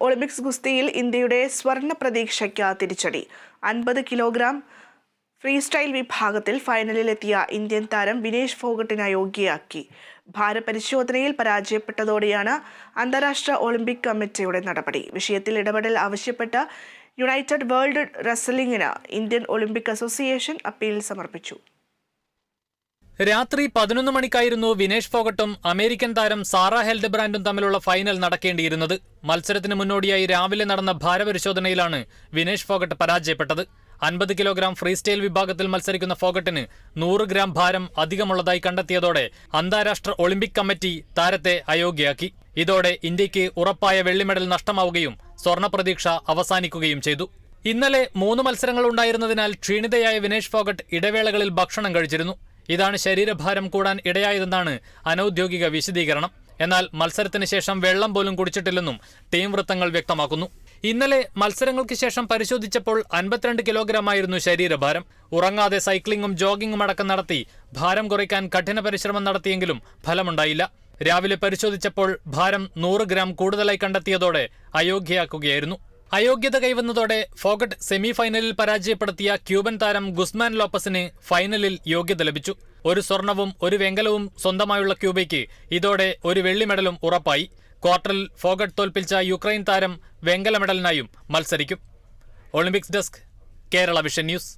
Olympics ഗുസ്തിയിൽ ഇന്ത്യയുടെ സ്വർണ പ്രതീക്ഷയ്ക്ക് തിരിച്ചടി. അൻപത് കിലോഗ്രാം ഫ്രീ സ്റ്റൈൽ വിഭാഗത്തിൽ ഫൈനലിലെത്തിയ ഇന്ത്യൻ താരം വിനേഷ് ഫോഗട്ടിനെ യോഗ്യയാക്കി. ഭാരപരിശോധനയിൽ പരാജയപ്പെട്ടതോടെയാണ് അന്താരാഷ്ട്ര ഒളിമ്പിക് കമ്മിറ്റിയുടെ നടപടി. വിഷയത്തിൽ ഇടപെടൽ ആവശ്യപ്പെട്ട യുണൈറ്റഡ് വേൾഡ് റെസ്ലിംഗിന് ഇന്ത്യൻ ഒളിമ്പിക് അസോസിയേഷൻ അപ്പീൽ സമർപ്പിച്ചു. രാത്രി പതിനൊന്ന് മണിക്കായിരുന്നു വിനേഷ് ഫോഗട്ടും അമേരിക്കൻ താരം സാറ ഹെൽഡബ്രാൻഡും തമ്മിലുള്ള ഫൈനൽ നടക്കേണ്ടിയിരുന്നത്. മത്സരത്തിന് മുന്നോടിയായി രാവിലെ നടന്ന ഭാരപരിശോധനയിലാണ് വിനേഷ് ഫോഗട്ട് പരാജയപ്പെട്ടത്. അൻപത് കിലോഗ്രാം ഫ്രീ സ്റ്റൈൽ വിഭാഗത്തിൽ മത്സരിക്കുന്ന ഫോഗട്ടിന് നൂറ് ഗ്രാം ഭാരം അധികമുള്ളതായി കണ്ടെത്തിയതോടെ അന്താരാഷ്ട്ര ഒളിമ്പിക് കമ്മിറ്റി താരത്തെ അയോഗ്യയാക്കി. ഇതോടെ ഇന്ത്യയ്ക്ക് ഉറപ്പായ വെള്ളി മെഡൽ നഷ്ടമാവുകയും സ്വർണ പ്രതീക്ഷ അവസാനിക്കുകയും ചെയ്തു. ഇന്നലെ മൂന്ന് മത്സരങ്ങൾ ഉണ്ടായിരുന്നതിനാൽ ക്ഷീണിതയായ വിനേഷ് ഫോഗട്ട് ഇടവേളകളിൽ ഭക്ഷണം കഴിച്ചിരുന്നു. ഇതാണ് ശരീരഭാരം കൂടാൻ ഇടയായതെന്നാണ് അനൌദ്യോഗിക വിശദീകരണം. എന്നാൽ മത്സരത്തിന് ശേഷം വെള്ളം പോലും കുടിച്ചിട്ടില്ലെന്നും ടീം വൃത്തങ്ങൾ വ്യക്തമാക്കുന്നു. ഇന്നലെ മത്സരങ്ങൾക്ക് ശേഷം പരിശോധിച്ചപ്പോൾ അൻപത്തിരണ്ട് കിലോഗ്രാം ആയിരുന്നു ശരീരഭാരം. ഉറങ്ങാതെ സൈക്ലിങ്ങും ജോഗിങ്ങും അടക്കം നടത്തി ഭാരം കുറയ്ക്കാൻ കഠിന പരിശ്രമം നടത്തിയെങ്കിലും ഫലമുണ്ടായില്ല. രാവിലെ പരിശോധിച്ചപ്പോൾ ഭാരം നൂറ് ഗ്രാം കൂടുതലായി കണ്ടെത്തിയതോടെ അയോഗ്യയാക്കുകയായിരുന്നു. അയോഗ്യത കൈവന്നതോടെ ഫോഗട്ട് സെമി ഫൈനലിൽ പരാജയപ്പെടുത്തിയ ക്യൂബൻ താരം ഗുസ്മാൻ ലോപ്പസിന് ഫൈനലിൽ യോഗ്യത ലഭിച്ചു. ഒരു സ്വർണവും ഒരു വെങ്കലവും സ്വന്തമായുള്ള ക്യൂബയ്ക്ക് ഇതോടെ ഒരു വെള്ളി മെഡലും ഉറപ്പായി. ക്വാർട്ടറിൽ ഫോഗട്ട് തോൽപ്പിച്ച യുക്രൈൻ താരം വെങ്കല മെഡലിനായും മത്സരിക്കും. Olympics desk Kerala vision news.